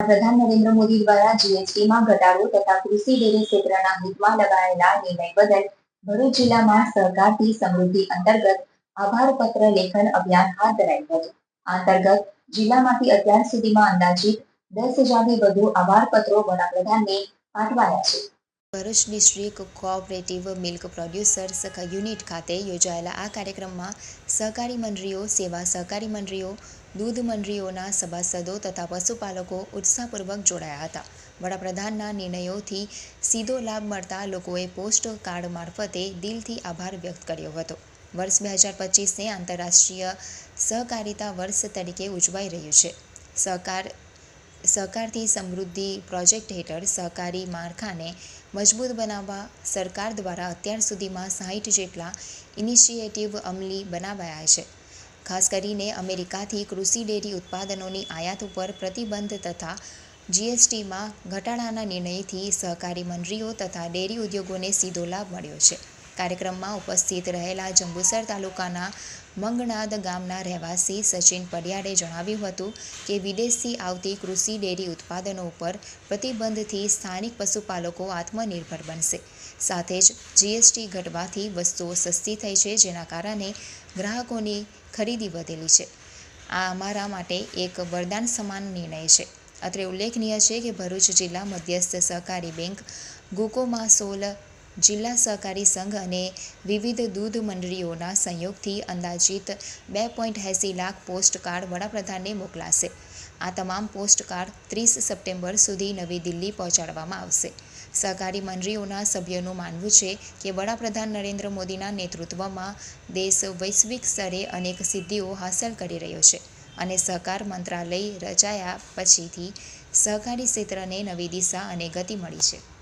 પ્રધાન નરેન્દ્ર મોદી દ્વારા જીએસટીમાં ઘટાડો તથા કૃષિ ડેરી ક્ષેત્રના હિતમાં લગાયેલા નિર્ણય બદલ ભરૂચ જિલ્લામાં સહકારથી સમૃદ્ધિ અંતર્ગત આભાર પત્ર લેખન અભિયાન હાથ ધરાયું હતું. આ અંતર્ગત જિલ્લામાંથી અત્યાર સુધીમાં અંદાજિત દસ હજારથી વધુ આભાર પત્રો વડાપ્રધાનને પાઠવાયા છે. Bharuch district cooperative milk producers unit ખાતે યોજાયેલા આ કાર્યક્રમમાં સહકારી મંડળીઓ, સેવા સહકારી મંડળીઓ, દૂધ મંડળીઓના સભાસદો તથા પશુપાલકો ઉત્સાહપૂર્વક જોડાયા હતા. વડાપ્રધાનના નિર્ણયોથી સીધો લાભ મળતા લોકોએ પોસ્ટ કાર્ડ મારફતે દિલથી આભાર વ્યક્ત કર્યો હતો. વર્ષ બે હજાર પચીસને આંતરરાષ્ટ્રીય સહકારિતા વર્ષ તરીકે ઉજવાઈ રહ્યું છે. સહકાર, સહકારથી સમૃદ્ધિ પ્રોજેક્ટ હેઠળ સહકારી માળખાને મજબૂત બનાવવા સરકાર દ્વારા અત્યાર સુધીમાં સાહીઠ જેટલા ઇનિશિયેટિવ અમલી બનાવાયા છે. ખાસ કરીને અમેરિકાથી કૃષિ ડેરી ઉત્પાદનોની આયાત ઉપર પ્રતિબંધ તથા જીએસટીમાં ઘટાડાના નિર્ણયથી સહકારી મંડળીઓ તથા ડેરી ઉદ્યોગોને સીધો લાભ મળ્યો છે. કાર્યક્રમમાં ઉપસ્થિત રહેલા જંબુસર તાલુકાના મંગનાદ ગામના રહેવાસી સચિન પડિયાડે જણાવ્યું હતું કે વિદેશથી આવતી કૃષિ ડેરી ઉત્પાદનો ઉપર પ્રતિબંધથી સ્થાનિક પશુપાલકો આત્મનિર્ભર બનશે. સાથે જ જીએસટી ઘટવાથી વસ્તુઓ સસ્તી થઈ છે, જેના કારણે ગ્રાહકોની ખરીદી વધેલી છે. આ અમારા માટે એક વરદાન સમાન નિર્ણય છે. અત્રે ઉલ્લેખનીય છે કે ભરૂચ જિલ્લા મધ્યસ્થ સહકારી બેંક ગુકોમાસોલ જિલ્લા સહકારી સંઘ અને વિવિધ દૂધ મંડળીઓના સહયોગથી અંદાજિત બે પોઈન્ટ એંસી લાખ પોસ્ટકાર્ડ વડાપ્રધાનને મોકલાશે. આ તમામ પોસ્ટકાર્ડ ત્રીસ સપ્ટેમ્બર સુધી નવી દિલ્હી પહોંચાડવામાં આવશે. સહકારી મંડળીઓના સભ્યોનું માનવું છે કે વડાપ્રધાન નરેન્દ્ર મોદીના નેતૃત્વમાં દેશ વૈશ્વિક સ્તરે અનેક સિદ્ધિઓ હાંસલ કરી રહ્યો છે અને સહકાર મંત્રાલય રચાયા પછીથી સહકારી ક્ષેત્રને નવી દિશા અને ગતિ મળી છે.